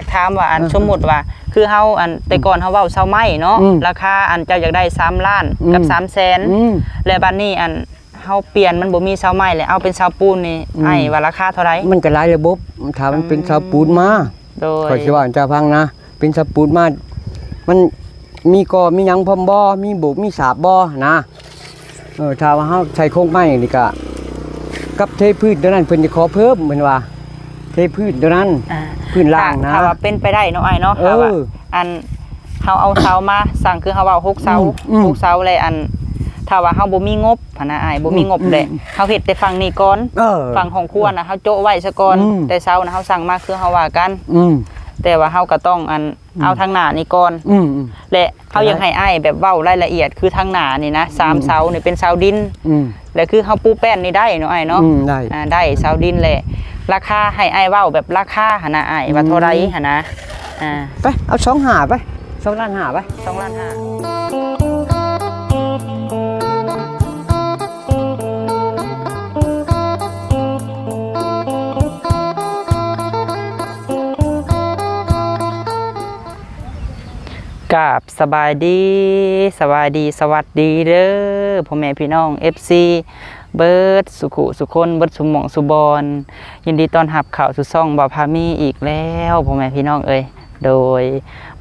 อยากถามว่าอันอ่าสมมุติว่า คือเฮาอันแต่ก่อนเฮาเว้าเซาไม้เนาะอืมราคาอันเจ้าอยากได้3ล้านกับอืม3แสนอืม และบัดนี้อันเฮาเปลี่ยนมันบ่มีเซาไม้แล้วเอาเป็นเซาปูนนี่อืมไอ้ว่าราคาเท่าไหร่มันก็หลายระบบถ้ามันเป็นอืมสาวปูนมาโดยข่อยสิว่าจะพังนะ เป็นสาวปูนมา มันมีกอมีหยังพร้อมบ่มีโบกมีสาบบ่นะเออถ้าว่าเฮาใช้โครงไม้นี่ก็กับเทพื้นตัวนั้นเพิ่นจะขอเพิ่มเหมือนว่า เทพื้นตัวนั้น อ่า พื้นล่างนะ ถ้าว่าเป็นไปได้เนาะไอ้เนาะเออถ้าว่าอันเฮาเอาเสามาสั่งคือเฮาเว้าหกเสาอืมอืมหกเสาเลยอัน ถ้าว่าเฮาบ่มีงบพะนะอ้ายบ่มีงบอืมเลยเฮาเฮ็ดแต่ฝั่งนี้ก่อนเออ ฝั่งของครัวนะเฮาโจะไว้ซะก่อนอืม แต่เสานะเฮาสั่งมาคือเฮาว่ากัน อืม แต่ว่าเฮาก็ต้องอันเอาทางหน้านี่ก่อนอืมอืม และเขายังให้อ้ายแบบเว้ารายละเอียดคือทางหน้านี่นะสามอืม เสานี่เป็นเสาดินอืมและคือเฮาปูแป้นนี่ได้เนาะอ้ายเนาะ อืมได้ อ่าได้เสาดินแหละ ราคาให้อ้ายเว้าแบบราคาหั่นนะอ้ายว่าเท่าไหร่หั่นนะอ่าไปเอาสองหาไปสองล้านหาไปสองล้านห้ากับสบายดีสบายดีสวัสดีเด้อพ่อแม่พี่น้อง FC เบิร์ดสุขุสุคนเบิร์ดสุหมองสุบอนยินดีต้อนรับข่าวสุซ่องบาพามีอีกแล้วพ่อแม่พี่น้องเอ้ยโดย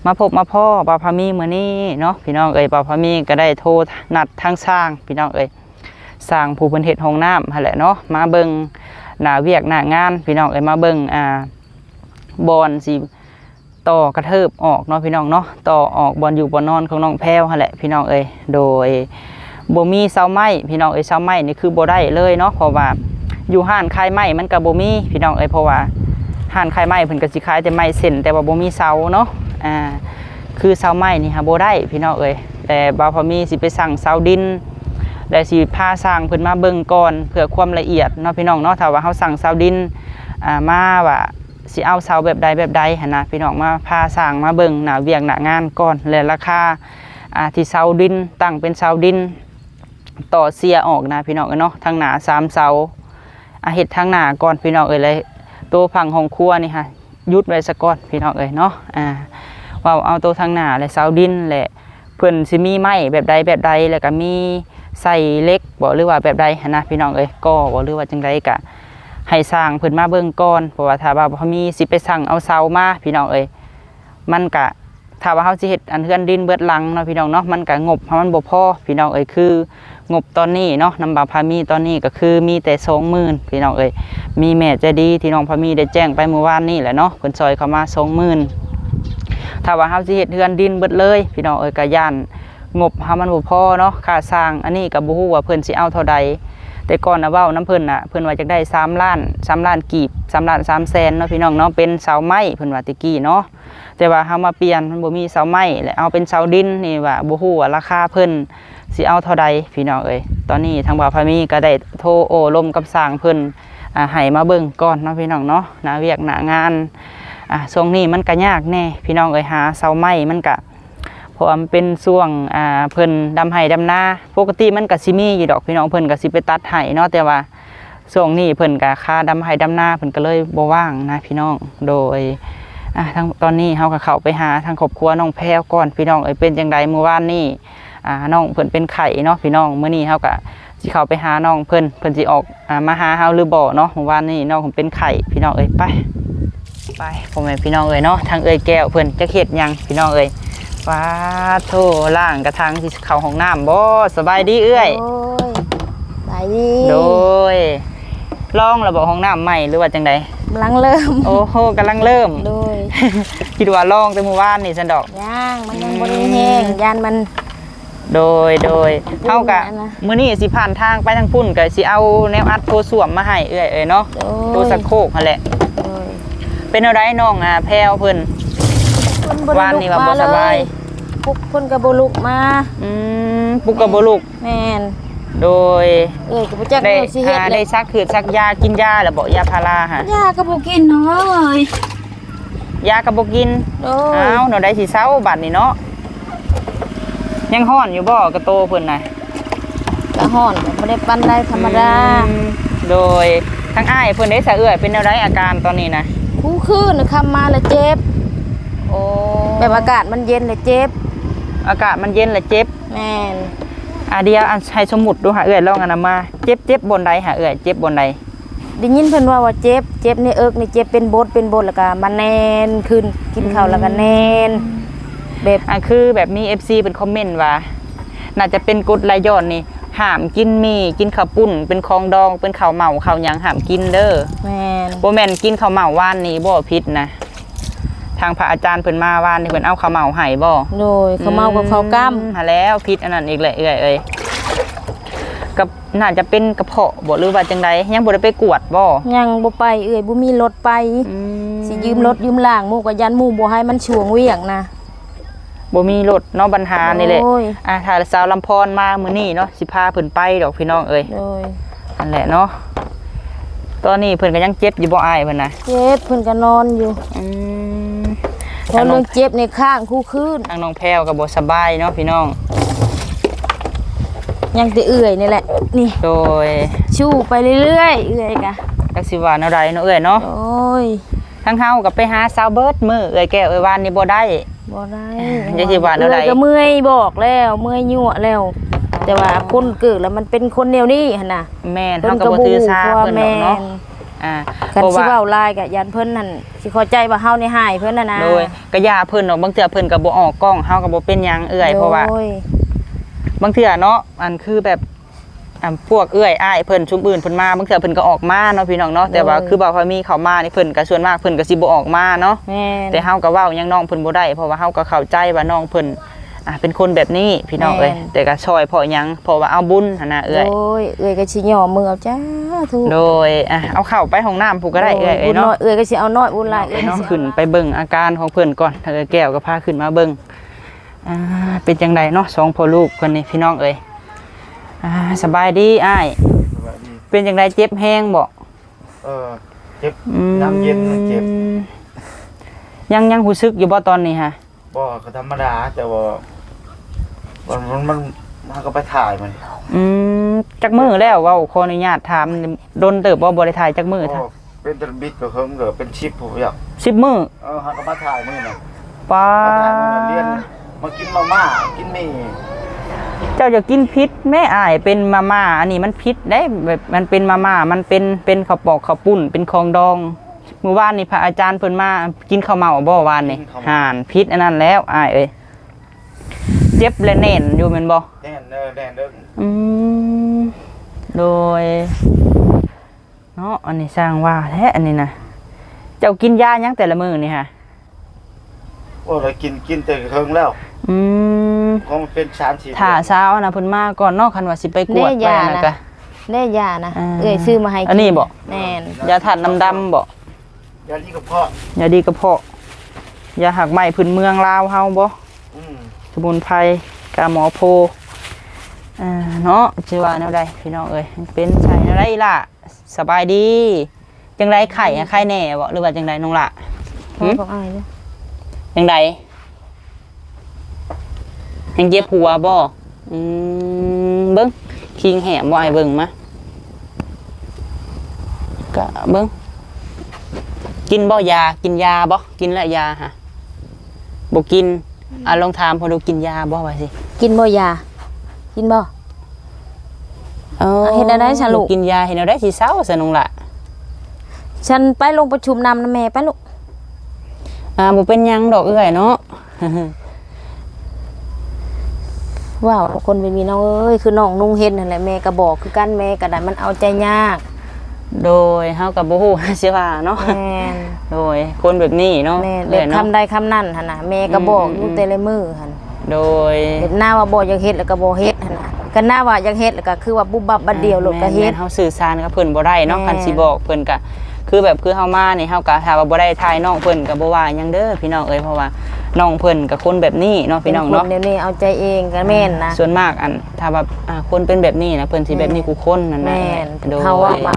มาพบมาพ่อบาพามีมื้อนี้เนาะพี่น้องเอ้ยบาพามีก็ได้โทรนัดทางสร้างพี่น้องเอ้ยสร้างผู้เพิ่นเฮ็ดห้องน้ำหั่นแหละเนาะมาเบิ่งหน้าเวียกหน้างาน พี่น้องเอ้ยมาเบิ่งอ่าบอนสิต่อกระเทิบออกเนาะพี่น้องเนาะต่อออกบอลอยู่บอลนอนของน้องแพรวหั่นแหละพี่น้องเอ้ยโดย บ่มีเสาไม้พี่น้องเอ้ยเสาไม้นี่คือบ่ได้เลยเนาะเพราะว่าอยู่ห้านขายไม้มันก็บ่มีพี่น้องเอ้ยเพราะว่าห้านขายไม้เพิ่นก็สิขายแต่ไม้เส้นแต่ว่าบ่มีเสาเนาะอ่าคือเสาไม้นี่หาบ่ได้พี่น้องเอ้ยแต่บ่าวพอมีสิไปสั่งเสาดินและสิพาสร้างเพิ่นมาเบิ่งก่อนเพื่อความละเอียดเนาะพี่น้องเนาะถ้าว่าเฮาสั่งเสาดินอ่ามาว่าสิเอาเสาแบบใดแบบใดหั่นนะพี่น้องมาพาสร้างมาเบิ่งหน้าเวียกหน้างานก่อนและราคาอ่าที่เสาดินตั้งเป็นเสาดิน ต่อเสียออกนะพี่น้องเอ้ยเนาะทางหนาสามเสาอาเฮ็ดทางหนาก่อนพี่น้องเอ้ยเลยตัวพังของครัวนี่ค่ะยุดไว้ซะก่อนพี่น้องเอ้ยเนาะอ่าว่าเอาตัวทางหนาและเสาดินแหละเพิ่อนสิมีไม้แบบใดแบบใดแล้วก็มีใส่เล็กบ่หรือว่าแบบใดนะพี่น้องเอ้ยก็บ่หรือว่าจังไดก็ให้สร้างเพิ่อนมาเบิ่งก่อนเพราะว่าถ้าว่าบ่มีสิไปสั่งเอาเสามาพี่น้องเอ้ยมันก็ถ้าว่าเฮาสิเฮ็ดอันเฮือนดินเบิดหลังเนาะพี่น้องเนาะมันก็งบเพราะมันบ่พอพี่น้องเอ้ยคือ งบตอนนี้เนาะนำบาพามีตอนนี้ก็คือมีแต่20,000พี่น้องเอ้ยมีแม่ใจดีที่น้องพามีได้แจ้งไปเมื่อวานนี้แหละเนาะเพิ่นซอยเข้ามา20,000ถ้าว่าเฮาสิเฮ็ดเฮือนดินเบิดเลย พี่น้องเอ้ยก็ย่านงบเฮามันบ่พอเนาะค่าสร้างอันนี้ก็บ่ฮู้ว่าเพิ่นสิเอาเท่าใดแต่ก่อนนะเว้าน้ำเพิ่นน่ะเพิ่นว่าจะได้3ล้าน3ล้านกีบ3ล้าน3แสนเนาะพี่น้องเนาะเป็นเสาไม้เพิ่นว่าตะกี้เนาะแต่ว่าเฮามาเปลี่ยนมันบ่มีเสาไม้แล้วเอาเป็นเสาดินนี่ว่าบ่ฮู้ว่าราคาเพิ่น สิเอาเท่าใดพี่น้องเอ้ยตอนนี้ทางบ่าวพามีก็ได้โทรโอลมกับสร้างเพิ่นอ่าให้มาเบิ่งก่อนเนาะพี่น้องเนาะหนาเวียกหน้างานอะช่วงนี้มันก็ยากแน่พี่น้องเอ้ยหาเสาไม้มันก็เพราะมันเป็นช่วงอ่าเพิ่นดำไห้ดำนาปกติมันก็สิมีอยู่ดอกพี่น้องเพิ่นก็สิไปตัดไห้เนาะแต่ว่าช่วงนี้เพิ่นก็ค่าดำไห้ดำนาเพิ่นก็เลยบ่ว่างนะพี่น้องโดยอะทางตอนนี้เฮาก็เข้าไปหาทางครอบครัวน้องแพรวก่อนพี่น้องเอ้ยเป็นจังไดเมื่อวานนี้ อ่าน้องเพิ่นเป็นไข้เนาะพี่น้องมื้อนี้เฮาก็สิเข้าไปหาน้องเพิ่นเพิ่นสิออกอ่ามาหาเฮาหรือบ่เนาะเมื่อวานนี้น้องเพิ่นเป็นไข้พี่น้องเอ้ยไปไปพ่อแม่พี่น้องเอ้ยเนาะทางเอ้ยแก้วเพิ่นจะเฮ็ดหยังพี่น้องเอ้ยว้าโธ่ล่างกระทางที่เข้าห้องน้ำบ่สบายดีเอ้ยโอ้ยไปดีโดยลองระบบห้องน้ำใหม่หรือว่าจังใดกำลังเริ่ม โอ้โหกำลังเริ่มโดยคิดว่าลองแต่เมื่อวานนี่ซั่นดอกย่างมันยังบริแห้งยานมัน โดยโดยเฮากะอันนะมื้อนี้สิผ่านทางไปทางพุ่นก็สิเอาแนวอัดโทรสวมมาให้เอ้ยเอ้ยเนาะโดยโทรสะโคกนั่นแหละโดยเป็นอะไรน้องอ่าแพรวเพิ่นคนบ่ได้วานนี่ว่าบ่ลุกมสบายเลพวกคนกับบลุกมาอืมปุกกะบ่ลูกแม่นโดยเอ้ยกับจักได้เอ้ยสิเฮ็ดอ่าเลได้ยซักคือซักยากินยาแล้วบอกยาพาราฮะยาก็บ่กินเนาะเอ้ยยากระบอกกินโดยอ้าวหนูได้สิเศร้าบัดนี่เนาะ ยังห้อนอยู่บ่กระโตเพิ่นน่ะกะฮ้อนก็บ่ได้ปานใดธรรมดา อืมโดยทั้งอ้ายเพิ่นได้สะเอื้อยเป็นแนวใดอาการตอนนี้นะคู่คืนคำมาแล้วเจ็บอโอ้แบบอากาศมันเย็นเลยเจ็บ อากาศมันเย็นและเจ็บแม่นอะเดียวอันให้สมมุติดูหาเอื้อยลองอันนั้นมา เจ็บเจ็บบนใดหาเอื้อยเจ็บบนใดได้ยินเพิ่นว่าว่าเจ็บ เจ็บในเอิกนี่เจ็บเป็นบดเป็นบดแล้วก็มาแน่นขึ้นกินข้าวแล้วก็แน่น แบบอะคือแบบมี FC เป็นคอมเมนต์ว่าน่าจะเป็นกฎไหลย้อนนี่ห้ามกินหมีกินข้าวปุ้น เป็นของดองเป็นข้าวเหมาข้าวหยังห้ามกินเด้อแม่นบ่แม่นกินข้าวเหมาว่านนี้บ่ผิดนะ ทางพระอาจารย์เพิ่นมาว่านนี่เพิ่นเอาข้าวเหมาให้บ่โดยเขาเมากับเขาวก้ำหาแล้วผิดอันนั้นอีกแหละเอ้ยเอ้ยกับน่าจะเป็นกระเพาะบ่หรือว่าจังใดยังบ่ได้ไปกวดบ่ยังบ่ไปเอ้ยบ่มีรถไป อืม สิยืมรถยืมล่างหมู่ก็ยันหมู่บ่ให้มันช่วงเวียงนะ บ่มีรถเนาะปัญหานี่แหละโอ้ย อ่าถ้าสาวลำพรมามื้อนี้เนาะสิพาเพิ่นไปดอกพี่น้องเอ้ยโดยนั่นแหละเนาะตอนนี้เพิ่นก็ยังเจ็บอยู่บ่อายเพิ่นนะเจ็บเพิ่นก็นอนอยู่อืมเพราะเรื่องเจ็บในข้างคู่คืนทางน้องแพรวก็บ่สบายเนาะพี่น้อง ยังแต่เอื่อยนี่แหละ นี่โดยชู้ไปเรื่อยๆเอื่อยกะจักสิว่าแนวใดเนาะเอ้ยเนาะโอ้ย ทั้งเฮาก็ไปหาสาวเบิร์ดมื้อเอ้ยแก้วเอ้ยวานนี่บ่ได้ บ่ได้อย่าสิว่าแนวใดเอื่อยก็เมื่อยบอกแล้วเมื่อยยั่วแล้ว แต่ว่าคนเกิดแล้วมันเป็นคนแนวนี้หั่นน่ะแม่นเฮาก็บ่ถือสาเพราะว่าเพิ่นดแม่อกเนาะนอ่ากันเพราะสิว่าเว้าลายกะยันเพิ่นนั่นสิเข้าใจว่าเฮานี่หายเพิ่นน่ะนะโดยก็ย่าเพิ่นเนาะบางเทื่อเพิ่นก็บ่ออกกล้องเฮาก็บ่เป็นหยังเอ้ยเพราะว่า โดย บางเทื่อเนาะอันคือแบบอ่า พวกเอื้อยอ้ายเพิ่นชุมอื่นเพิ่นมาบางเทื่อเพิ่นก็ออกมาเนาะพี่น้องเนาะแต่ว่าคือบ่าวพามีเขามานี่เพิ่นก็ส่วนมากเพิ่นก็สิบ่ออกมาเนาะแม่นแต่เฮาก็เว้ายังน้องเพิ่นบ่ได้เพราะว่าเฮาก็เข้าใจว่าน้องเพิ่นอะเป็นคนแบบนี้พี่น้องเอ้ยแม่นแต่ก็ช่วยเพราะหยังเพราะว่าเอาบุญหั่นน่ะเอ้ยโอ้ยเอ้ยก็สิย่อมือเอาจ้าทุกโดยอะเอาเข้าไปห้องน้ำผู้ก็ได้เอ้ยเอ้ยบุญน้เนาะอยเอ้ยก็สิเอาน้อยบุญหลายเอ้ยเนาะสิขึ้นไปเบิ่งอาการของเพิ่นก่อนถ้าเกิดแก้วก็พาขึ้นมาเบิ่งอ่าเป็นจังไดเนาะสองพ่อลูกคนนี้พี่น้องเอ้ย อ่าสบายดีอ้ายสวัสดีเป็นจังไดเจ็บแห้งบ่เออเจ็บอืมน้ำเย็นน่ะเจ็บยังยังรู้สึกอยู่บ่ตอนนี้ฮะบ่ก็ธรรมดาแต่ว่ามันมันมันมันก็ไปถ่ายมันอืมจักมือแล้วเว้าขออนุญาตถามโดนเติบบ่บ่ได้ถ่ายจักมือก็ท่าเป็นตะบิดก็เฮิงเด้อเป็นชิปผมอยาก10มื้อเออหันก็มาถ่ายมื้อน่ะป้ามาถ่ายมื้อน่ะเรียนมากินมาม่ากินหมี่ เจ้าจะกินพิษแม่อ้ายเป็นมาม่าอันนี้มันพิษได้แบบมันเป็นมาม่ามันเป็นเป็นข้าวปอกข้าวปุ้น เป็นของดองเมื่อวานนี่พระอาจารย์เพิ่นมากินข้าวเมาบ่วานนี่ห่านพิษอันนั้นแล้วอ้ายเอ้ยเจ็บและแน่นอยู่แม่นบ่แน่นเด้อแน่นเด้ออืมโดยเนาะอันนี้สร้างว่าแท้อันนี้นะเจ้ากินยายังแต่ละมื้อนี่ฮะว่าเรากินกินแต่เฮิงแล้ว อืม เพราะมันเป็นชานสีถ้าเช้านะเพิ่นมาก่อนเนาะคันว่าสิไปกวดไปนั่นก็ได้ยานะอ่าเอ้ยซื้อมาให้อันนี้บ่แม่นยาถาดน้ำดำบ่ยาที่กระเพาะยาดีกระเพาะยาหักไหม้พื้นเมืองลาวเฮาบ่อืมสมุนไพรกาหมอโพอ่าเนาะชื่อว่าแนวใดพี่น้องเอ้ยเป็นใช่แนวใดล่ะสบายดีจังไดไข่อะไข่แหน่บ่หรือว่าจังไดน้องล่ะ พ่อของอ้ายเด้อจังได ยังเจ็บหัวบ่อืมเบิ่งคิงแหมบ่ให้เบิ่งมาก็เบิ่งกินบ่ยา กินยาบ่กินแล้วยาฮะบ่กินอะลองถามพอดูกินยาบ่ว่าสิกินบ่ยา กินบ่อ๋อเฮ็ดอะไรซะลูก กินยาเฮ็ดอะไรสิเศร้าซะน้องล่ะฉันไปลงประชุมนำนะแม่ไปลูกอ่าบ่เป็นหยังดอกเอื้อยเนาะ ว้าวคนเป็นมีน้องเอ้ยคือน้องนุ่งเฮ็ดนั่นแหละแม่ก็บอกคือกันแม่ก็ได้มันเอาใจยาก โดยเฮาก็บ่ฮู้สิว่าเนาะแม่นโดยคนแบบนี้เนาะแม่นแบเอื้อบยเนาะ คำใดคำนั้นหั่นน่ะแม่ก็บอกอยู่แต่ละมือหั่นโดยเฮ็ดหน้าว่าบ่อยากเฮ็ดแล้วก็บ่เฮ็ดหั่นน่ะก็หน้าว่าอยากเฮ็ดแล้วก็คือว่าบุบบับบัดเดียวโลดก็เฮ็ด แม่นๆเฮาสื่อสารกับเพิ่นบ่ได้เนาะแม่น คันสิบอกเพิ่นก็ คือแบบคือเฮามานี่เฮาก็ถ้าว่าบ่ได้ทายน้องเพิ่นก็บ่ว่าหยังเด้อพี่น้องเอ้ยเพราะว่าน้องเพิ่นก็คนแบบนี้เนาะพี่น้องเนาะป็คเดี๋ยวนี้เอาใจเองก็แม่นนะส่วนมากอันถ้าแบบอ่าคนเป็นแบบนี้นะเพิ่นสิแบบนี้กูคนนั่นนะแม่นโดยเขาว่ามา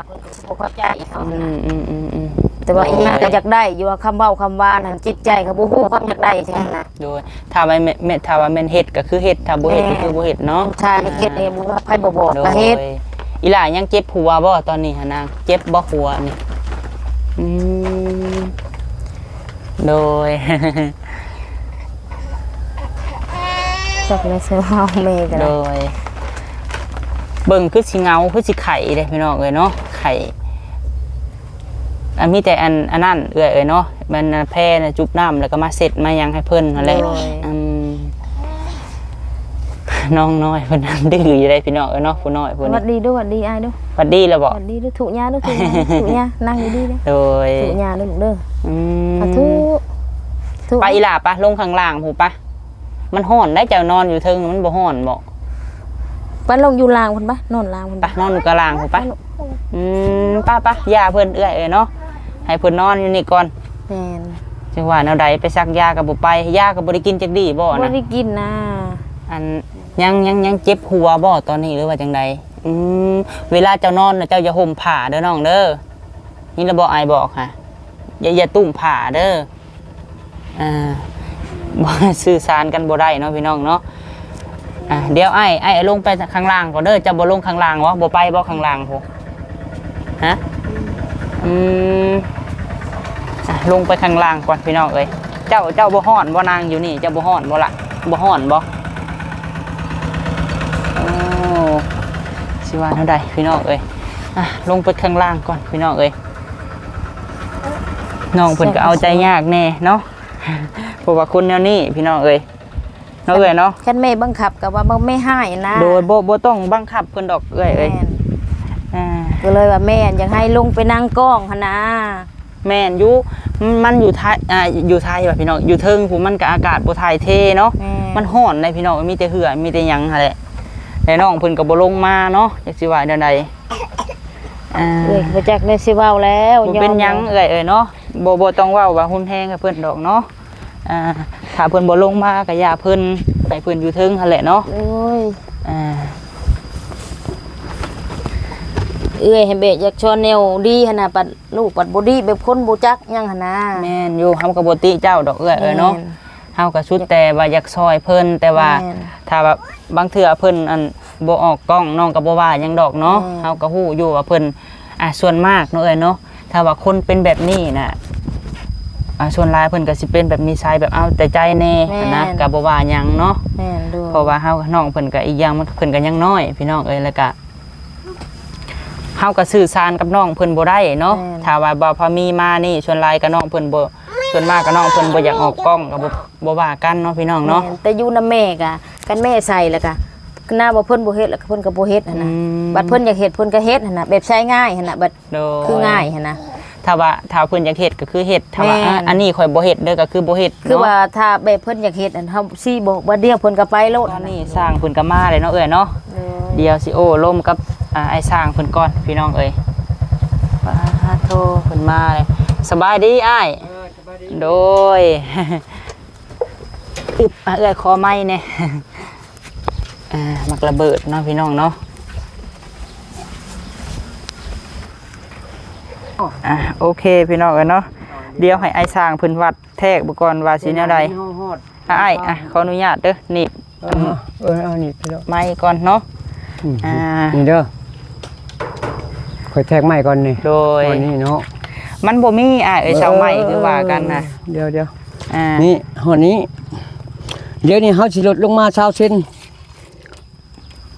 บ่เข้าใจเขาอืนะมอืมอืมอืมแต่ว่าอีหยังก็อยากได้อยู่ว่าคำเว้าคำว่านั่นจิตใจก็บ่ฮู้ความอยากได้ใช่ไหมนะโดยถ้าว่าแม่แม่ถ้าว่าแม่นเฮ็ดก็คือเฮ็ดถ้าบ่เฮ็ดก็คือบ่เฮ็ดเนาะชายเฮ็ดเองบ่ว่าไผบ่บอกโดก็ยเฮ็ดอีหล่ายังเจ็บหัวบ่ตอนนี้หั่นนะเจ็บบ่หัวนี่ อืมโดย จบในเซื้อห้อเมย์กันโดยเบิ่งคือสิเงาคือสิไข่เลยพี่น้องเลยเนาะไข่อันมีแต่อันอันนั่นเอ้ยเอ้เนาะมันแพร่จุบน้ำแล้วก็มาเสร็จมายังให้เพิ่นนั่นะอืม น้องน้อยเพิ่นนั่งดื้ออยู่ได้พี่น้องเอ้ยเนาะผู้น้อยผู้หวันี้ดดีด้วยหวัดดีอ้ายด้วยหวัดดีแล้วบ่หวัดดีด้วยถูกยาด้วยถูกยาถูกยานั่งดีๆเด้อโดยถูกยาด้วยลูกเด้ออืมอะทุถูกไปอีหล่าปะลงข้างล่างผูปะมันห่อนได้เจ้านอนอยู่เทิงมันบ่ห่อนบ่ไปลงอยู่ลางพุ่นปะนอนลางพุ่นปะปะนอนอยู่กลางผูปะอืมป้าปะยาเพิ่นเอื้อยเอ้ยเนาะให้เพิ่นนอนอยู่นี่ก่อนแม่นจังว่าแนวใดไปซักยากับบ่ไปยาก็บ่ได้กินจักดีบ่บ่นะได้กินนะอัน ยังยังยังเจ็บหัวบ่ตอนนี้หรือว่าจังใดอืมเวลาเจ้านอนนะเจ้าอย่าห่มผ้าเด้อน้องเด้อนี่ระบ่อายบอกค่ะอย่าอย่าตุ้มผ้าเด้ออ่าบ่สื่อสารกันบ่ได้เนาะพี่น้องเนาะอะเดี๋ยวไอ้ไอ้ลงไปข้างล่างก่อนเด้อจะบ่ลงข้างล่างวะบ่ไปบ่ข้างล่างพวฮะอืมอลงไปข้างล่างก่อนพี่น้องเอ้ยเจ้าเจ้าบ่ฮ้อนบ่นางอยู่นี่เจ้าบ่ฮ้อนบ่ล่ะบ่ฮ้อนบ่โอ้ สิว่าเท่าใดพี่น้องเอ้ยอะลงไปข้างล่างก่อนพี่น้องเอ้ยน้องเพิ่นก็เอาใจยากแน่เนาะเพราะว่าคนแนวนี้พี่น้องเอ้ยเนาะเอ้ยเนาะคันแม่บังคับก็ว่าบ่ไม่ให้นะโดยบ่บ่ต้องบังคับเพิ่นดอกเอ้ยเอ้ยแม่นอ่าก็เลยว่าแม่อยากให้ลงไปนั่งกล้องหั่นนะแม่นอยู่มันอยู่ไทยอ่าอยู่ไทยว่ะพี่น้องอยู่เทิงผู้มันก็อากาศบ่ถ่ายเทเนาะแม่มันร้อนในพี่น้องมีแต่เหือมีแต่หยังหั่นแหละ แต่น้องเพิ่นก็บ่ลงมาเนาะจักสิว่าแนวใดอ่าเอ้ยบ่จักได้สิเว้าแล้วบ่เป็นหยังเอ้ยเอ้ยเนาะบ่บ่ต้องเว้าว่าหุ่นแฮงกับเพิ่นดอกเนาะอ่าถ้าเพิ่นบ่ลงมาก็อย่าเพิ่นให้เพิ่นอยู่เทิงหั่นแหละเนาะโอ้ยอ่าเอ้ยให้เบะอยากชอนแนวดีหั่นน่ะปัดลูกปัดบ่ดีแบบคนบ่จักหยังหั่นนะแม่นอยู่เฮาก็บ่ติเจ้าดอกเอ้ยเอ้ยเนาะแม่เฮาก็สุดแต่ว่าอยากซอยเพิ่นแต่ว่าแม่นถ้าแบบ บางเทื่อเพิ่นอันบ่ออกกล้องน้องก็บ่ว่าหยังดอกเนาะอืม เฮาก็ฮู้อยู่ว่าเพิ่นอะส่วนมากเนาะเอ้ยเนาะถ้าว่าคนเป็นแบบนี้น่ะอ่าส่วนหลายเพิ่นก็สิเป็นแบบนิสัยแบบเอาแต่ใจแน่นะก็บ่ว่าหยังเนาะ แม่นดูเพราะว่าเฮาน้องเพิ่นก็อีกอย่างมันเพิ่นก็ยังน้อย พี่น้องเอ้ยแล้วก็เฮาก็สื่อสารกับน้องเพิ่นบ่ได้เนาะถ้าว่าบ่พอมีมานี่ส่วนหลายก็น้องเพิ่นบ่ส่วนมากก็น้องเพิ่นบ่อยากออกกล้องก็บ่บ่ว่ากันเนาะพี่น้องเนาะ แม่แต่อยู่นำแม่กะ กันแม่ใส่แล้วก็หน้าบ่เพิ่นบ่เฮ็ดแล้วก็เพิ่นก็บ่เฮ็ดหั่นน่ะอืม บัดเพิ่นอยากเฮ็ดเพิ่นก็เฮ็ดหั่นน่ะแบบใช้ง่ายหั่นน่ะบัดโดยคือง่ายหั่นน่ะ ถ้าว่าถ้าเพิ่นอยากเฮ็ดก็คือเฮ็ดถ้าว่าแม่น อะอันนี้ข่อยบ่เฮ็ดเด้อก็คือบ่เฮ็ดคือเนาะว่าถ้าแบบเพิ่นอยากเฮ็ดอันเฮาสิบ่บ่เดียวเพิ่นก็ไปโลดตอนนี้สร้างเพิ่นก็มาเลยเนาะเอ้ยเนาะ เด้อเดี๋ยวสิโอ้ล่มกับอ่าไอ้สร้างเพิ่นก่อนพี่น้องเอ้ยปาโทเพิ่นมาเลยสบายดีอ้ายโดย อึบอะเอ้ยคอไม้เนี่ย อ่ามักระเบิดเนาะพี่น้องเนาะอะโอเคพี่น้องเอ้ยเนาะเดี๋ยวให้ไอ้สร้างเพิ่นวัดแทกอุปกรณ์ว่าสิแนวใดฮอดอะอ้ายอะขออนุญาตเด้อหนี่เออเออเอานี่ไปแล้วไม้ก่อนเนาะอ่านี่เด้อค่อยแทกไม้ก่อนนี่โดยก่อนนี่เนาะมันบ่มีอะเอ้ยชาวไม้คือว่ากันนะเดี๋ยวเดี๋ยวอ่านี่หอนี้เดี๋ยวนี้เฮาสิลดลงมา20เซน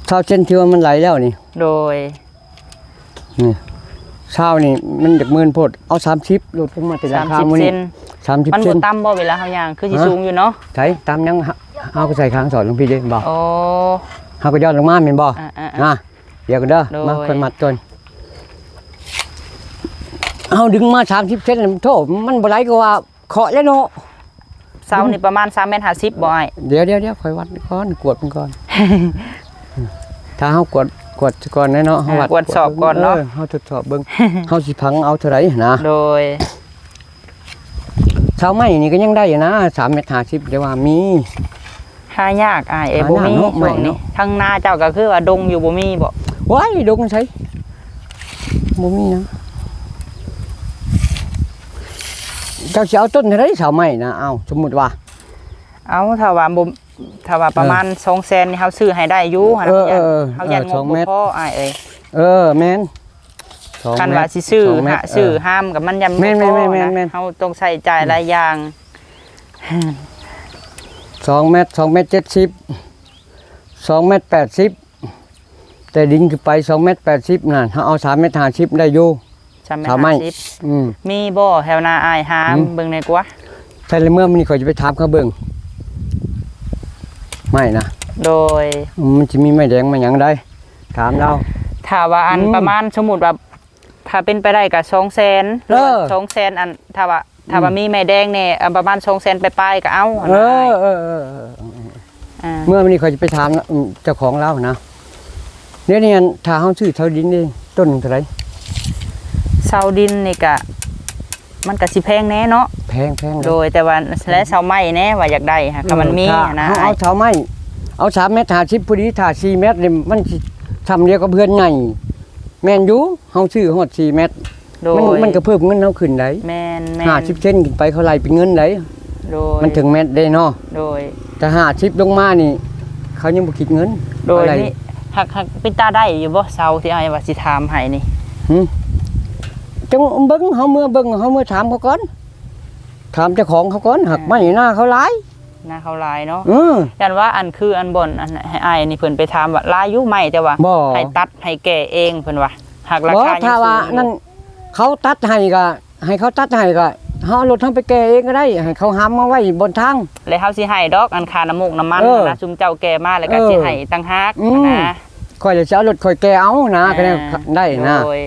20เซนที่ว่ามันไหลแล้วนี่ โดย นี่เช้านี่มันจากหมื่นโพดเอา30ลดลงมาแต่ราคา30มื้อเซนี้น30มันเซบ่น ต่ำบ่เวลาเฮาย่างคือสิฮะ สูงอยู่เนาะใช่ตามยังเฮาเฮาก็ใส่ค้างสอนลงพี่เด้บ่โอ้ เฮาก็ย้อนลงมาแม่นบ่อ่าอ่านะเดี๋ยวกันเด้อโดย มาค่อยมัดก่อนเอาดึงมา30เซนโทษมันบ่ไหลก็ว่าเคาะแล้วเนาะเสานี่ประมาณ3เมตร50บ่อ้ายเดี๋ยวเดี๋ยวเดี๋ยวค่อยวัดก่อนกวดมันก่อน ถ้าเฮากวดกวดก่อนนะเนาะเฮาวัดกวดสอบก่อนเนาะเฮาทดสอบเบิ่งเฮาสิพังเอาเท่าไหร่นะโดยเสาไม้นี่ก็ยังได้อยู่นะ3เมตร50แต่ว่ามีหายากอ้ายเอ้ยหาบ่ยากมีเนาะช่วงใหม่นี้เนาะทางหน้าเจ้าก็คือว่าดงอยู่บ่มีบ่ว้ายดงใช่บ่มีนะเจ้าสิเอาต้นเท่าไหร่เสาไม้นะเอาสมมุติว่าเอาถ้าว่าบ่ ถ้าว่าประมาณ200,000นี่เฮาซื้อให้ได้อยู่หั่นเอน่ะอเออเออเฮายันเอองบสองบ่เมตรพออ้ายเอ้ยเออแม่นสองคันเมว่าตรสิซื้อสงเมตรหาซื้อเห้ามกับมันยังแม่นบ่พอแม่นแม่นนะแม่นเฮาต้องใส่จ่ายหลายอย่างสองเมตรสองเมตรเจ็ดสิบสองเมตรแปดสิบแต่ดินคือไปสองเมตรแปดสิบน่ะถ้าเอาสามเมตรห้าสิบได้อยู่จำไม่ชาวไม้ห้าสิบอืมมีบ่แถวนาอายหาอืมเบิ่งในกว่าใช่แล้วเมื่อมันนี่เขาจะไปถามเขาเบิ่ง ไม่นะโดย มันจะมีไม้แดงมาอย่างได้ ถามเรา ถ้าว่าอันอืมประมาณสมมุติว่าถ้าเป็นไปได้ก็200,000หรือว่าเออ200,000อันถ้าว่าถ้าว่ามีแม่แดงเนี่ยอันประมาณ200,000ไปลายๆก็เอาเออเออเออเออ อ่าเมื่อมันนี่เขาจะไปถามนะอืมเจ้าของเรานะเนี่ยนี่อันถ้าเขาซื้อเท่าดินนี่ต้นหนึ่งเท่าไหรเสาดินนี่ก็ มันก็สิแพงแน่เนาะแพงแพงเลยโดยแต่ว่าและเสาไม้แน่ว่าอยากได้ค่ะถ้ามันมีถ้านะเขาเอาเสาไม้เอาสามเมตรหาชิปพอดีถ้าสี่เมตรเนี่ยมันสิทำเดียวกับเพื่อนไงแมนอยูเขาซื้อหอดสี่เมตรโดมันยมันก็เพิ่มเงินเขาขึ้นได้แม่นแม่นห้าสิบเซนขึ้นไปเขาไล่เป็นเงินได้โดยมันถึงเมตรได้เนาะโดยแต่ห้าชิปลงมานี่ เขายังบ่คิดเงินโดยอะไรนี่หักหักเป็นตาได้อยู่บ่เสาที่อ้ายว่าสิถามให้นี่ จังเบิ้งเขาเมื่อเบิ้งเขาเมื่อถามเขาก่อนถามเจ้าของเขาก่อนหักไม่หน้าเขาหลายหน้าเขาลายเนาะเออยันว่าอันคืออันบ่นอันให้อ้ายนี่เพิ่นไปถามว่าลายอยู่ไหมแต่ว่าบ่ให้ตัดให้แก่เองเพิ่นว่าหักราบ่คายังถ้าว่าสูงอยู่นั่นเขาตัดให้ก็ให้เขาตัดให้ก็เฮาเอารถทางไปแก้เองก็ได้ให้เขาหามมาไว้บนทางแล้วเฮาสิให้ดอกอันค่าน้ำมูกน้ำมันเออนะซุมเจ้าแก่มาแล้วก็เออสิให้ต่างหากอืมนะค่อยเลยจะเอารถค่อยแก้เอานะก็ได้ได้นะโดย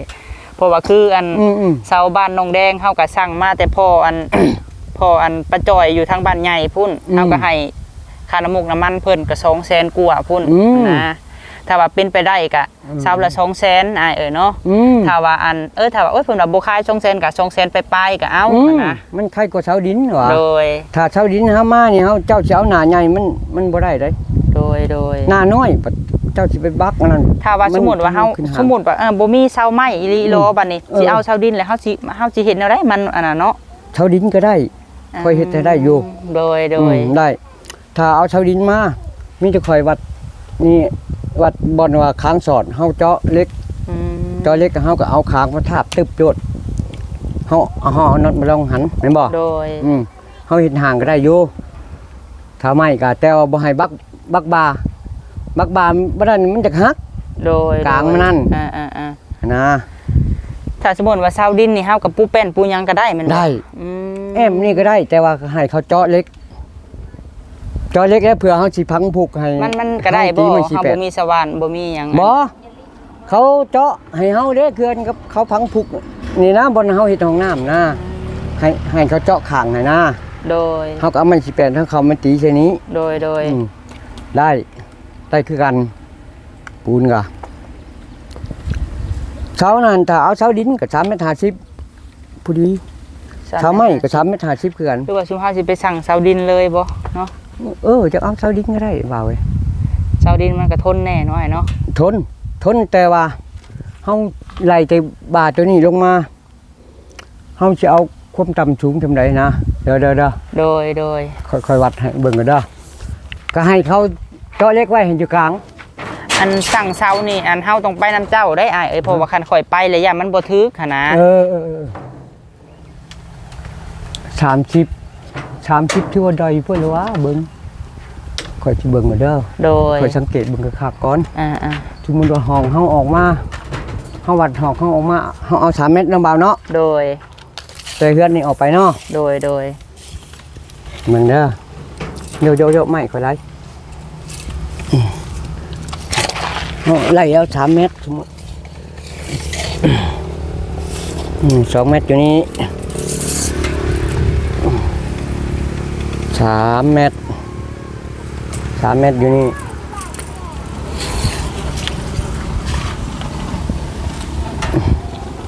เพราะว่าคืออันอืมอืมเสาบ้านนองแดงเฮาก็สั่งมาแต่พ่ออันพ่ออันประจอยอยู่ทางบ้านใหญ่พุ่นอืมเฮาก็ให้ค่าน้ำมูกน้ำมันเพิ่นก็200,000กว่าพุ่นอืมนะถ้าว่าเป็นไปได้ก็เสาละ200,000อ้ายเอ้ยเนาะอืมถ้าว่าอันเออถ้าว่าโอ้ยเพิ่นว่าบ่ขาย200,000ก็200,000ไปลายๆก็เอาอืมนะมันใครก็เสาดินหวะโดย ถ้าเสาดินหามานี่เฮาเจ้าสิเอาหน้าใหญ่มันมันบ่ได้เด้โดยโดยหน้าน้อยปัด เจ้าสิไปบักอันนั้นถ้าว่าสมมุติว่าเฮาขึ้นหสมมุติว่าเออบ่มีเสาไม้อีหลีโลอืมบัดนี้เออสิเอาเสาดินแล้วเฮาสิเฮาสิเห็นแนวใดมันอันน่ะเนาะเสาดินก็ได้ ค่อยเฮ็ดให้ได้อยู่โดยโดยอืมได้ ถ้าเอาเสาดินมา มีแต่คอยวัดนี่วัดบอนว่าค้างสอดเฮาเจาะเล็ก อืมเจาะเล็กก็เฮาก็เอาค้างมาทาบตึบโดดเฮาเอาเฮาเอาน็อตมาลองหันแม่นบ่ โดย อืมเฮาเฮ็ดห่างก็ได้อยู่ถ้าไม่ก็แต่ว่าบ่ให้บักบักบา บักบาบ่ได้มันจะหัก โดยกลางมันนั่น อ่าอ่าอ่านะถ้าสมมุติว่าเสาดินนี่เฮากับปูแป้นปูหยังก็ได้แม่นบ่ได้ อืมแอมนี่ก็ได้ แต่ว่าให้เขาเจาะเล็ก เจาะเล็กแล้วเผื่อเฮาสิพังผูกให้มันมันก็ได้บ่ตีมันสิเฮาแปบ่ด มีสว่านบ่มีหยังบ่เขาเจาะให้เฮาเด้เคือนกับเขาพังผูกนี่นะบนเฮาเฮ็ดห้องน้ำนะให้ให้เขาเจาะข้างให้นะโดย เฮาก็เอามันสิแปดทั้งเขามันตีใส่นี้โดยโดย อืมได้ ได้คือกันปูนก็เสานั่นถ้าเอาเสาดินก็3เมตร50พอดีเสาไม้ก็3เมตร50คือกันหรือว่าชุมเฮาสิไปสั่งเสาดินเลยบ่เนาะเออจะเอาเสาดินก็ได้ว่าเว้ยเสาดินมันก็ทนแน่น้อยเนาะทนทนแต่ว่าเฮาไล่แต่บาทตัวนี้ลงมาเฮาจะเอาความต่ำสูงทำไดนะเด้อเด้อเด้อโดยโดยค่อยๆวัดให้เบิ่งกันเด้อก็ให้เขา เจาะเล็กไว้ให้อยู่กลางอันสั่งเสานี่ อันเฮาต้องไปนํเจ้าได้อ้ายเอ้ยเพราะว่าคันข่อยไปแล้วย่ามันบ่ถึกหันนะเออเออเออสามสิบสามสิบที่ว่าดอยเพื่อนหรือวะเบิ่งค่อยสิเบิ่งกันเด้อโดยค่อยสังเกตเบิ่งกระคักก่อนอ่าอ่าสมมุติว่าห้องเฮาออกมาเฮาวัดห้องเฮาออกมาเฮาเอาสามเมตรน้ำเบาเนาะโดยแต่เฮือนนี่ออกไปเนาะโดยโดยมึงเด้อโยโยโยไม่ค่อยไรเอา ไล่เอาสามเมตรสมมติอืมสองเมตรอยู่นี้สามเมตรสามเมตรอยู่นี่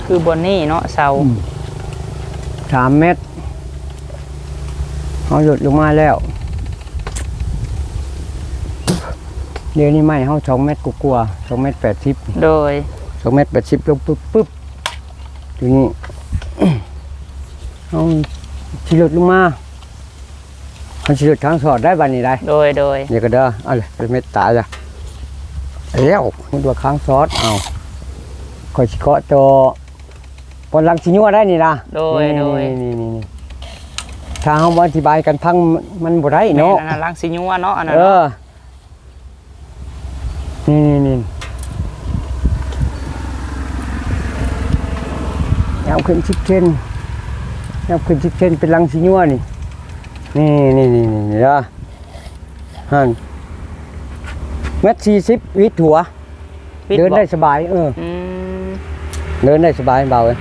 คือบนนี่เนาะเสาสามเมตรเขาหลุดลงมาแล้ว เดี๋ยวนี้ไม่เขาสองเมตรกลัวาๆสองเมตรแปดสิบโดยสองเมตรแปดสิบลงปุ๊บปุ๊บทีนี้เอาชิลุดลงมาเขาชิลุดทางสอดได้บันนี้ได้โดยโดยเดี๋ยวก็เด้อเอาเลยเป็นเมตรตายจ้ะเอ้วมันตัวค้างซอสเอาคอยชิเคาะตัวปนลังชิญัวได้นี่ล่ะโดยนี่โดยนี่นี่นี่ถ้าเขามาอธิบายกันพังมันบ่ได้แม่เนาะนอันนั้นลังสิญัวเนาะอันนั้นเอเนาะอ นี่นี่นี่ยาวขึ้นชิบเช่นยาวขึ้นชิบเช่นเป็นลังสีนัวนี่นี่นี่นี่นี่นี่ละฮันเมตรสี่สิบวิถหัว วิทย์เดินบอกได้สบายเอออืมเดินได้สบายเบาเลย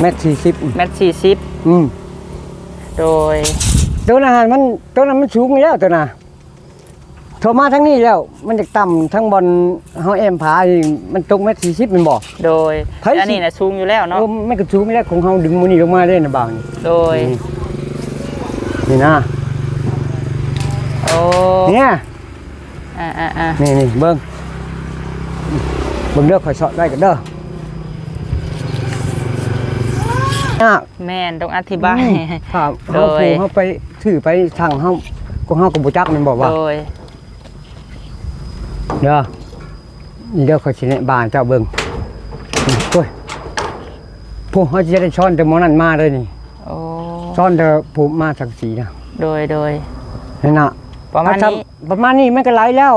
เมตรสี่สิบแมตสี่สิบอืมโดย ตัวนั้นมันตัวนั้นมันสูงอยู่แล้วตัวน่ะ โทรมาทั้งนี้แล้วมันจะต่ำทั้งบนเฮาแอมผาอีกมันตกเมตรสี่สิบมันบอกโดยไผสิ อันนี้นะสูงอยู่แล้วเอเนาะอไม่กระสูงไม่ได้ของเฮาดึงมันนี่ลงมาได้นะบ่าวนี่โดยนี่นี่นะโอ้เนี่ยอ่าอ่าอ่านี่นี่เบิ้งเบิ้งเด้อข่อยสอดได้กันเด้ออะแม่นต้องอธิบายถ้าโดเฮาย ผูเฮาไปถือไปทางเฮาก็เฮาก็บ่จักแมันบอกว่า โดย เด้อนี่เด้อข่อยสิแนะบ้านเจ้าเบิ่งนี่โอ้ยผู้เฮาจะได้ช้อนแต่หมอนั้นมาเลยนี่โอ้ช้อนแต่ผู้มาสังสีนะโดยโดย นั่นน่ะประมาณถ้นี้ ประมาณนี้มันก็ไหลแล้ว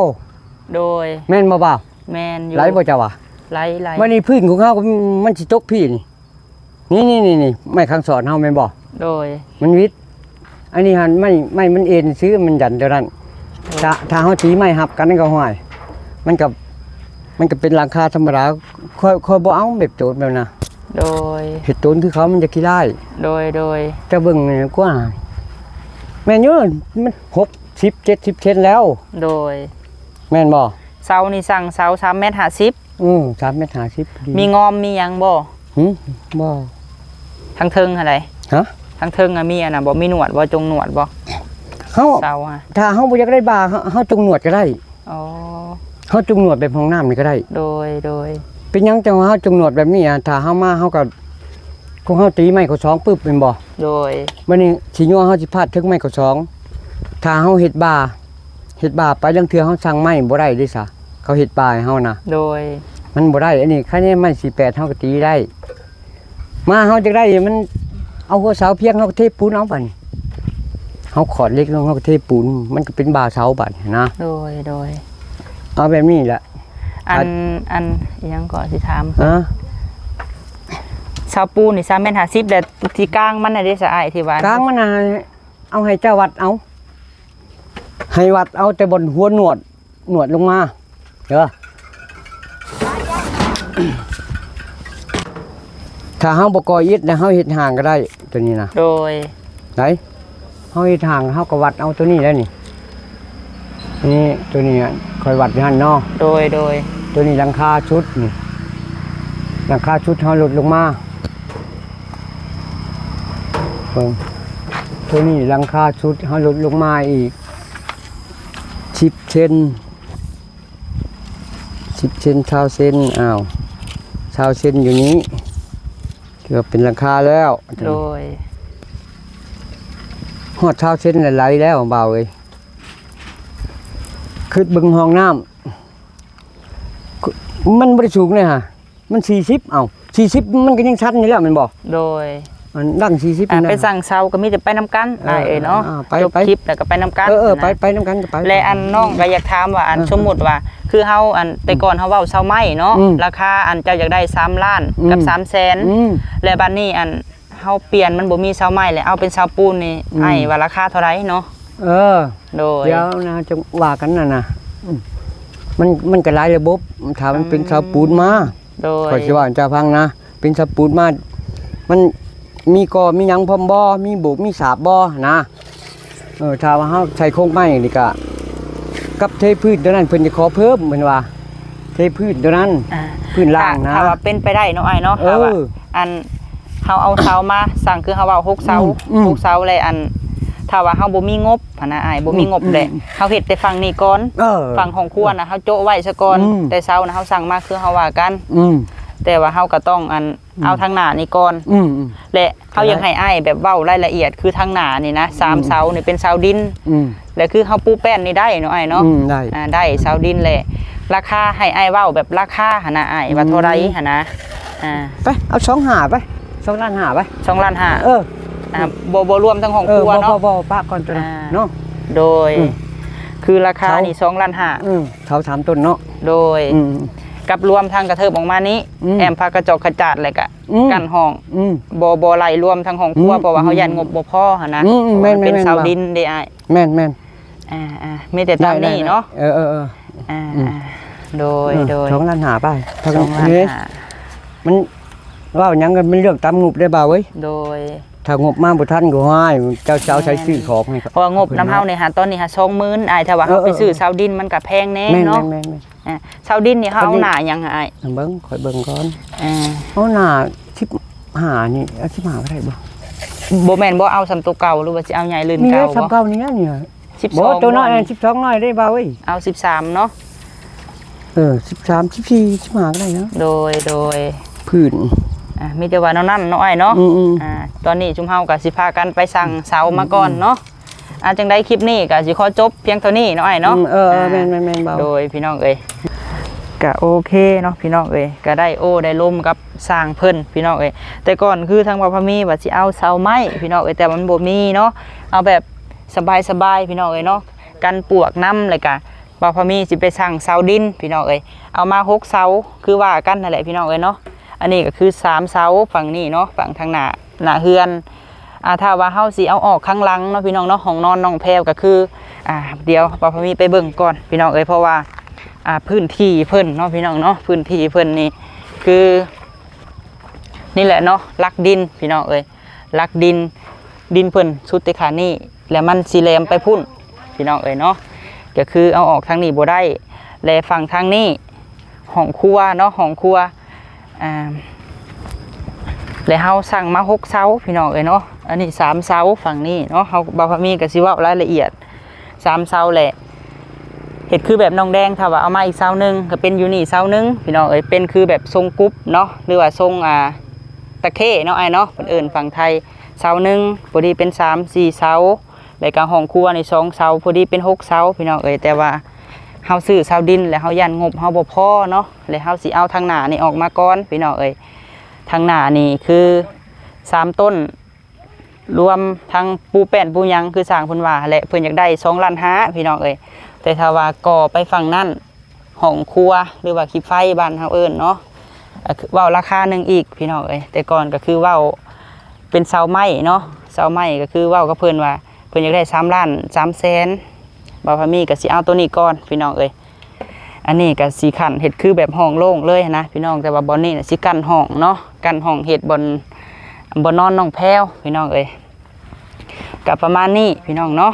โดย แม่นบ่บ่าวแม่นอยู่ไหลบ่เจ้าวะไหลไหลวันนี้พื้นของเขาก็มันสิตกพี่นี่นี่นี่นี่นี่ไม่ข้างสอนเฮาแม่นบ่โดย มันวิทย์อันนี้หันไม่ไม่มันเอ็นซื้อมันยันเท่านั้นถ้าถ้าเฮาตีไม้หับกันนั่นก็ห่วย มันกับมันก็เป็นราคาธรรมดาค่อยค่อยบ่เอาแบบโจรแบบน่ะโดยเฮ็ดโจรคือเขามันจะขี้ร้ายโดยโดยแต่เบิ่งนี่กว่า แม่นอยู่มัน60 70เซนแล้ว โดย แม่นบ่เสานี่สั่งเสาสามเมตรห้าสิบอือ3เมตร50ดีมีงอมมีหยังบ่หึบ่ทั้งเทิงอะไรฮะทั้งเทิงอะมีอะนะบ่มีหนวดบ่จงหนวดบ่เฮาเสาอะถ้าเฮาบ่อยากได้บาเฮาเฮาจงหนวดก็ได้อ๋อ เฮาจงหนวดแบบห้องน้ำนี่ก็ได้ โดยโดย เป็นหยังจังว่าเฮาจงหนวดแบบนี้อะถ้าเฮามาเฮาก็คงเฮาตีไม้เขาสองปึ๊บเป็นบ่โดยบัดนี้สิยัวเฮาสิพลาดถึงไม้เขาสองถ้าเฮาเฮ็ดบาเฮ็ดบาไปเรื่องเทื่อเฮาสั่งไม้บ่ได้เด้ซะเขาเฮ็ดบาให้เฮานะโดย มันบ่ได้อันนี้คันนี้ไม้48เฮาก็ตีได้ มาเฮาจะได้มันเอาหัวเสาเพียงเฮาก็เทปูนเอาบัดนี้เฮาขอดเล็กลงเฮาก็เทปูนมันก็เป็นบาเสาบัดนะโดยโดย เอาแบบนี้แหละอันอันอิหยังก่อนสิถามฮะเสาปูนนี่สามเมตรห้าสิบแต่ที่กลางมันน่ะได้สะอายที่ว่ากลางมันน่ะเอาให้เจ้าวัดเอา ให้วัดเอาแต่บนหัวหนวดหนวดลงมาเด้อถ้าเฮาบ่ก่ออิฐแล้วเฮาเฮ็ดห่างก็ได้ตัวนี้นะโดยไหนเฮาเฮ็ดห่างเฮาก็วัดเอาตัวนี้แล้วนี่ นี่ตัวนี้อะคอยวัดอยู่หั่นเนาะโดยโดยตัวนี้หลังคาชุดนี่หลังคาชุดเฮาลดลงมาเบิ่งตัวนี้หลังคาชุดเฮาลดลงมาอีกสิบเซนสิบเซนชาวเซนอ้าวชาวเซนอยู่นี้เกือบเป็นหลังคาแล้วโดยหอดชาวเซนไหลายๆแล้วเบาเลย ขึ้นบึงห้องน้ำคือมันบริสูงเลยฮะมันสี่สิบเอาสี่สิบมันก็ยังชัดนี่แหล้วแมันบอกโดยมันดังสี่สิบอ่านะไปสั่งเสาก็มีแต่ไปนํกันเอออ้ายเอ้ยเนาะอ่าไปจบไปคลิปแล้วก็ไปนํกันเออเออไปนะไปน้ำกันก็ไปและอันน้องก็อยากถามว่าอันเออสมมุติว่า คือเฮาอันแต่ก่อนเฮาเว้าเสาไม้เนาะอืมราคาอันเจ้าอยากได้3ล้านกับอืม3แสนอืมและบัดนี้อันเฮาเปลี่ยนมันบ่มีเสาไม้แล้วเอาเป็นเสาปูนนี่อืมไอ้ว่าราคาเท่าไหร่เนาะ เออ โดย เดี๋ยวนะจะว่ากันนะนะอืมมันมันก็หลายระบบถ้ามันเป็นชาวปูนมาโดย ขอยสิว่าให้เจ้าพังนะเป็นชาวปูนมา มันมีกอมีหยังพร้อมบ่มีโบกมีสาบบ่นะเออถ้าว่าเฮาใช้โครงไม้นี่ก็กับเทพื้นตัวนั้นเพิ่นจะขอเพิ่มเหมือนว่า เทพื้นตัวนั้น อ่าพื้นล่างนะ ถ้าว่าเป็นไปได้เนาะไอ้เนาะเออถ้าว่าอันเฮาเอาเสามาสั่งคือเฮาเว้าหกเสาอืมอืม หกเสาเลยอัน ถ้าว่าเฮาบ่มีงบพะนะอ้ายบ่มีงบอืมแหละเฮาเฮ็ดแต่ฝั่งนี้ก่อนเออฝั่งของครัวนะเฮาโจะไว้ซะก่อนอืมแต่เสานะเฮาสั่งมาคือเฮาว่ากันอืมแต่ว่าเฮาก็ต้องอันเอาทางหน้านี่ก่อนอืมอืมและเขายังให้อ้ายแบบเว้ารายละเอียดคือทางหน้านี่นะสามอืมเสานี่เป็นเสาดินอืมและคือเฮาปูแป้นนี่ได้เนาะอ้ายเนาะอืมได้อ่าได้เสาดินแหละราคาให้อ้ายเว้าแบบราคาหั่นน่ะอ้ายว่าเท่าไหร่หั่นนะอ่าไปเอาสองหาไปสองล้านหาไปสองล้านห้าเออ อ่าบ่บ่รวมทั้งของเอคอรัวบ่เนาะ บ่บ่ปะก่อนตัวนั้นอ่า เนาะ โดย อืมคือคือราคาเสานี่นี่สองล้านห้าอืมเสาสามต้นเนาะโดย อืม กับรวมทางกระเทิบออกมานี้ อืมแอมพากระจกกระจาดอะไรกะอืม กันห้องอืม บอบอไหลรวมทั้งห้องครัวอืมเพราะว่าเขายันงบบ่พอหนนะอืมอืมแม่นเป็นแม่นเสาว่าดินได้อ้ายแม่นแม่นอ่าอ่าไม่แต่ตามนี้เนาะเออเออเอออ่าอืมอ่าโดยโดยสองล้านหาไปเท่าสกัอนงล้านเฮ้ยห้ามันว่าหยังกันมันเรื่องตามงบได้บ่าวเว้ยโดย ถ้างบมาบ่ทันก็ให้เจ้าเจ้าใช้ซื้อของให้เพราะว่างบน้ำเฮาเนี่ยฮะตอนนี้ฮะสองหมื่นอ้ายถ้าว่าเอเฮาอเออไปซื้อเสาดินมันก็แพงแน่แม่นเนาะแม่นแม่นอ่าเสาดินนี่เขาเอาหนาหยังอ้ายแม่นเบิ่งข่อยเบิ่งก่อนอ่าเอาหน้า15นี่เอา15บ่ได้บ่บ่แม่นบ่เอาสำตัวเก่าหรือว่าสิเอาใหญ่ลื่นนี่เก่าสำบ่เก่านี่นะเนี่ยสิบสบ่องตัวน้อยอัน12น้อยได้บ่าวเว้ยเอาสิบสามเนาะเออ13 14 15ก็ได้นะโดยโดยพื้น อ่ามีแต่ว่าเนานั่นเนาะอ้ายเนาะอืมอืมอ่าตอนนี้ชุมเฮาก็สิพากันไปสั่งเสามาก่อนเนาะอ่าจังไดคลิปนี้ก็สิขอจบเพียงเท่านี้เนาะอ้ายเนาะอืมเออเออแม่นแม่นแม่นบ่าวโดยพี่น้องเอ้ยก็โอเคเนาะพี่น้องเอ้ยก็ได้โอ้ได้ลมกับสร้างเพิ่นพี่น้องเอ้ยแต่ก่อนคือทางว่าพะมีว่าสิเอาเสาไม้พี่น้องเอ้ยแต่มันบ่มีเนาะเอาแบบสบายๆพี่น้องเอ้ยเนาะกันปวกน้ำเลยกะว่าพะมีสิไปสั่งเสาดินพี่น้องเอ้ยเอามาหกเสาคือว่ากันนั่นแหละพี่น้องเอ้ยเนาะ อันนี้ก็คือสามเสาฝั่งนี้เนาะฝั่งทางหน้าหน้าเฮือนอ่าถ้าว่าเฮาสิเอาออกข้างหลังเนาะพี่น้องเนาะห้องนอนน้องแพรวก็คืออ่าเดี๋ยวปอพมีไปเบิ่งก่อนพี่น้องเอ้ยเพราะว่าอ่าพื้นที่เพิ่นเนาะพี่น้องเนาะพื้นที่เพิ่นนี่คือ นี่แหละเนาะลักดินพี่น้องเอ้ยลักดินดินเพิ่นสุดติขานี่แล้วมันสิแลมไปพุ่นพี่น้องเอ้ยเนาะก็คือเอาออกทางนี้บ่ได้แลฝั่งทางนี้ห้องครัวเนาะห้องครัว อ่าแล้วเฮาสั่งมาหกเสาพี่น้องเอ้ยเนาะอันนี้สามเสาฝั่งนี้เนาะเฮาบาพามีก็สิเว้ารายละเอียดสามเสาแหละเห็ดคือแบบน้องแดงถ้าว่าเอามาอีกเสาหนึ่งก็เป็นยูนี่เสาหนึ่งพี่น้องเอ้ยเป็นคือแบบทรงกรุ๊ปเนาะหรือว่าทรงอ่าตะเข้เนาะไอ้เนาะเพิ่นเอิ้นฝั่งไทยเสาหนึ่งพอดีเป็นสามสี่เสาแล้วก็ห้องครัวในสองเสาพอดีเป็นหกเสาพี่น้องเอ้ยแต่ว่า เฮาซื้อเสาดิน แล้วเฮายันงบเฮาบ่พอเนาะแล้วเฮาสิเอาทางหน้านี่ออกมาก่อนพี่น้องเอ้ยทางหน้านี่คือสามต้น รวมทั้งปูแป้นปูยังคือสร้างเพิ่นว่าและเพิ่นอยากได้สองล้านห้าพี่น้องเอ้ยแต่ถ้าว่าก่อไปฝั่งนั่นห้องครัวหรือว่าขี้ไฟบ้านเฮาเอิ้นเนาะอะคือเว้าราคาหนึ่งอีกพี่น้องเอ้ยแต่ก่อนก็คือเว้าเป็นเสาไม้เนาะเสาไม้ก็คือเว้ากับเพิ่นว่าเพิ่นอยากได้3ล้าน3แสน บาพามีก็สิเอาตัวนี้ก่อนพี่น้องเอ้ยอันนี้ก็สีขันเห็ดคือแบบห้องโล่งเลยนะพี่น้องแต่ว่าบอนนี่นะสิกันห้องเนาะกันห้องเห็ดบนบนนอนน้องแพ้วพี่น้องเอ้ยกับประมาณนี้พี่น้องเนาะ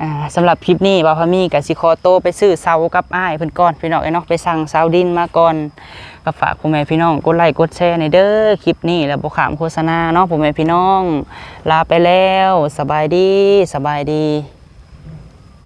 อ่าสำหรับคลิปนี้บาพามีกับสิคอโตไปซื้อเสากับอ้ายเพิ่อนก่อนพี่น้องเอ้ยเนาะไปสั่งเสาดินมาก่อนก็ฝากพ่อแม่พี่น้องกดไลค์กดแชร์ในเด้อคลิปนี้แล้วบ่ขามโฆษณาเนาะพ่อแม่พี่น้อง ลาไปแล้ว สบายดีสบายดี